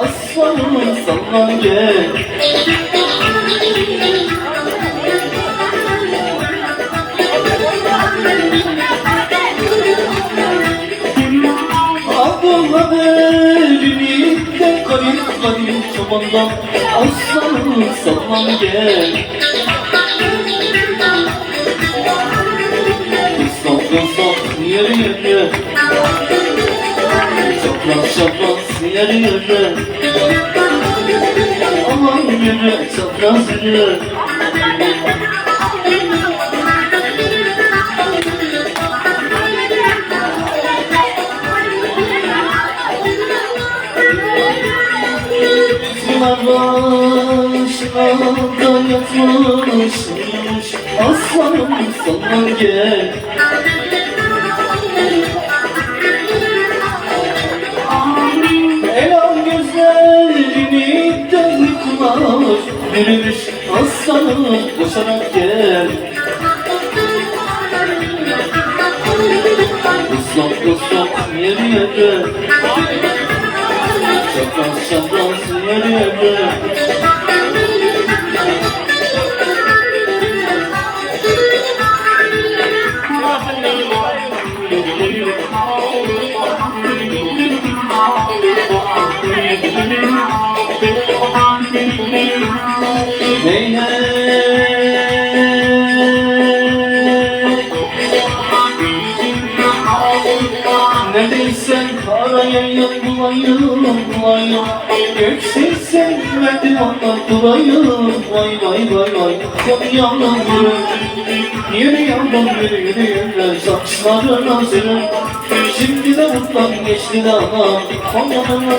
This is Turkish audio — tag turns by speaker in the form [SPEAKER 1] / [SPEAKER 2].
[SPEAKER 1] Aslanım sallan gel garip garip çobandan. Aslanım sallan gel. Islat ıslat yere yere Çapraz çapraz yere yere Aman yere çapraz yere Sular başına da yatmışmış Aslanım sana gel Elal gözlerini de uykular Bürümüş aslanım koşarak gel Islak ıslak yeri yere Çapraz çapraz yere Hey Neredeysen arayayım bulayım bulayım Gökseysen merdivanda durayım Vay vay vay vay. Yürü yavrum yürü. Yürü yavrum yürü yürü yürü. Saçların hazır. Şimdi de mutlan geçti de ama Aman aman